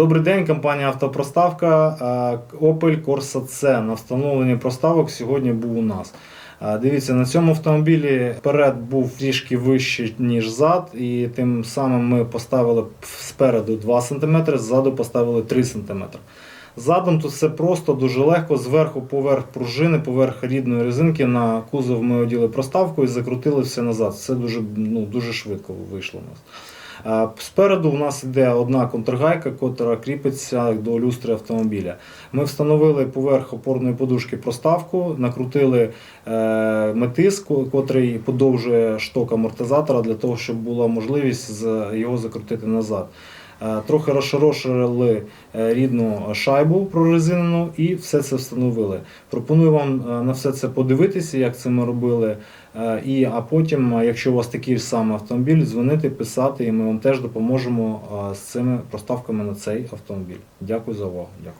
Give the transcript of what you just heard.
Добрий день, компанія Автопроставка. Opel Corsa C на встановленні проставок сьогодні був у нас. Дивіться, на цьому автомобілі перед був трішки вищий, ніж зад, і тим самим ми поставили спереду 2 см, ззаду поставили 3 см. Задом тут все просто, дуже легко. Зверху поверх пружини, поверх рідної резинки на кузов ми оділи проставку і закрутили все назад. Все дуже, ну, дуже швидко вийшло у нас. Спереду у нас йде одна контргайка, котра кріпиться до люстри автомобіля. Ми встановили поверх опорної подушки проставку, накрутили е, метис, котрий подовжує шток амортизатора для того, щоб була можливість його закрутити назад. Е, Трохи розшорошили е, рідну шайбу прорезинену і все це встановили. Пропоную вам е, на все це подивитися, як це ми робили. І, а потім, якщо у вас такий ж самий автомобіль, дзвонити, писати, і ми вам теж допоможемо з цими проставками на цей автомобіль. Дякую за увагу. Дякую.